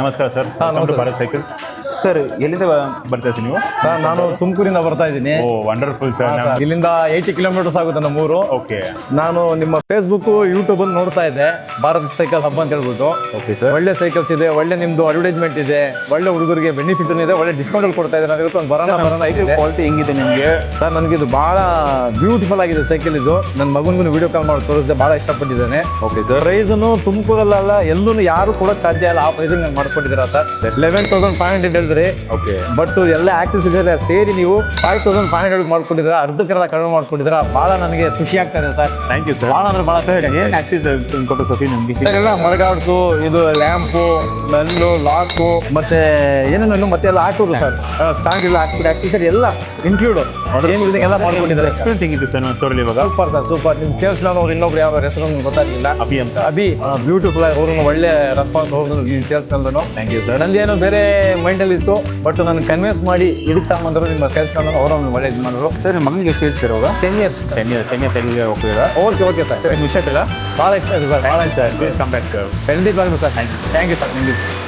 ನಮಸ್ಕಾರ ಸರ್. ಹಾ, ನಮಸ್ತೆ. ಭಾರತ್ ಸೈಕಲ್ಸ್ ಸರ್ ಎಲ್ಲಿಂದ ಬರ್ತಾ ಇದ್ದೀರಿ ನೀವು? ಸರ್ ನಾನು ತುಮಕೂರಿಂದ ಬರ್ತಾ ಇದ್ದೀನಿ. ಓ ವಂಡರ್ಫುಲ್ ಸರ್ ಇಲ್ಲಿಂದ ಏಯ್ಟಿ ಕಿಲೋಮೀಟರ್ಸ್ ಆಗುತ್ತೆ ನಮ್ಮ ಊರು. ಓಕೆ ನಾನು ನಿಮ್ಮ ಫೇಸ್ಬುಕ್ ಯೂಟ್ಯೂಬ್ ಅಲ್ಲಿ ನೋಡ್ತಾ ಇದ್ದೆ. ಭಾರತ್ ಸೈಕಲ್ ಹಬ್ಬ ಅಂತ ಹೇಳ್ಬಿಟ್ಟು. ಓಕೆ ಸರ್ ಒಳ್ಳೆ ಸೈಕಲ್ಸ್ ಇದೆ ಒಳ್ಳೆ ನಿಮ್ದು ಅಡ್ವರ್ಟೈಸ್ಮೆಂಟ್ ಇದೆ ಒಳ್ಳೆ ಹುಡುಗರಿಗೆ ಬೆನಿಫಿಟ್ ಇದೆ ಒಳ್ಳೆ ಡಿಸ್ಕೌಂಟ್ ಅಲ್ಲಿ ಕೊಡ್ತಾ ಇದ್ದಾರೆ. ಅದಕ್ಕೆ ಒಂದು ಬರೋಣ ಬರೋಣ ಐತೆ ಕ್ವಾಲಿಟಿ ಹೆಂಗಿದೆ ನಿಮಗೆ? ಸರ್ ನನಗೆ ಇದು ಬಹಳ ಬ್ಯೂಟಿಫುಲ್ ಆಗಿದೆ ಸೈಕಲ್ ಇದು. ನನ್ನ ಮಗನಿಗೂ ವಿಡಿಯೋ ಕಾಲ್ ಮಾಡಿ ತೋರಿಸಿದೆ ಬಹಳ ಇಷ್ಟಪಟ್ಟಿದ್ದೇನೆ. ಓಕೆ ಸರ್ ರೈಸನು ತುಮಕೂರಲ್ಲ ಎಲ್ಲೂ ಯಾರು ಕೂಡ ಸಾಧ್ಯ ಇಲ್ಲ ಆ ಪ್ರೈಸನ್ನು ಮಾಡ್ಕೊಂಡಿದ್ದೀರಾ sir eleven thousand five hundred ಹೇಳಿದ್ರಿ. ಓಕೆ ಬಟ್ ಎಲ್ಲ ಆಕ್ಸೆಸ್ ಇದೆಲ್ಲ ಸೇರಿ ನೀವು ಫೈವ್ ತೌಸಂಡ್ ಫೈವ್ ಹಂಡ್ರೆಡ್ ಮಾಡ್ಕೊಂಡಿದ್ದೀರಾ ಅರ್ಧಕ್ಕೆಲ್ಲ ಕಡಿಮೆ ಮಾಡ್ಕೊಂಡಿದ್ದೀರಾ ಭಾಳ ನನಗೆ ಖುಷಿ ಆಗ್ತದೆ ಸರ್. ಥ್ಯಾಂಕ್ ಯು ಸರ್ ಭಾಳ ಅಂದ್ರೆ ಭಾಳ ಏನು ಆಕ್ಸಿಸ್ ಕೊಟ್ಟು ಸಫಿ ನಮಗೆ ಎಲ್ಲ ಮರಗಾಡ್ಸು ಇದು ಲ್ಯಾಂಪು ಮೆಲ್ಲು ಲಾಕು ಮತ್ತೆ ಏನೇನು ಮತ್ತೆ ಎಲ್ಲ ಸರ್. ಸ್ಟಾಂಡ್ ಎಲ್ಲ ಹಾಕ್ಬಿಟ್ಟು ಆಕ್ಸೆಸರಿ ಎಲ್ಲ ಇನ್ಕ್ಲೂಡ್ ಎಲ್ಲ ಮಾಡ್ಕೊಂಡಿದ್ದಾರೆ. ಎಕ್ಸ್ಪೀರಿಯನ್ಸ್ ಹೆಂಗಿತ್ತು ಸರ್ ನಮ್ಮ ಸ್ಟೋರಲ್ಲಿ ಇವಾಗ? ಸೂಪರ್ ಸರ್ ಸೂಪರ್ ನಿಮ್ಮ ಸೇಲ್ಸ್ ಮ್ಯಾನ್ ಅವ್ರು ಇನ್ನೊಬ್ರು ಯಾವ ಹೆಸರು ನಮ್ಗೆ ಗೊತ್ತಾಗಲಿಲ್ಲ. ಅಭಿ ಅಂತ. ಅಭಿ ಬ್ಯೂಟಿಫುಲ್ ಆಗಿ ಅವ್ರನ್ನ ಒಳ್ಳೆ ರೆಸ್ಪಾನ್ಸ್ ಈ ಸೇಲ್ಸ್ ಥ್ಯಾಂಕ್ ಯು ಸರ್ ನಂದೇನೋ ಬೇರೆ ಮೈಂಡಲ್ಲಿ ಇತ್ತು ಬಟ್ ನಾನು ಕನ್ವಿನ್ಸ್ ಮಾಡಿ ಇದಕ್ಕೆ ತಗೊಂಬಂದ್ರು ನಿಮ್ಮ ಸೇಲ್ಸ್ ಮ್ಯಾನ್ ಅವರು ಒಳ್ಳೆ ಇದು ಮಾಡಿದ್ರು ಸರ್ ನಿಮ್ಮ ಮಗನಿಗೆ ಎಷ್ಟು ಹೇಳ್ತೀರ ಅವಾಗ ten years ten years ten years ಎಲ್ಲಿಗೆ ಹೋಗ್ತೀರಾ? ಓಕೆ ಓಕೆ ಸರ್ ಸರ್ ವಿಷಯ ಇಲ್ಲ ಭಾಳ ಇಷ್ಟ ಇದೆ ಸರ್ ಭಾಳ ಇಷ್ಟ ಪ್ಲೀಸ್ ಕಮ್ ಬ್ಯಾಕ್ ಸರ್ ಖಂಡಿತವಾಗ್ಲೂ sir thank you thank you sir thank you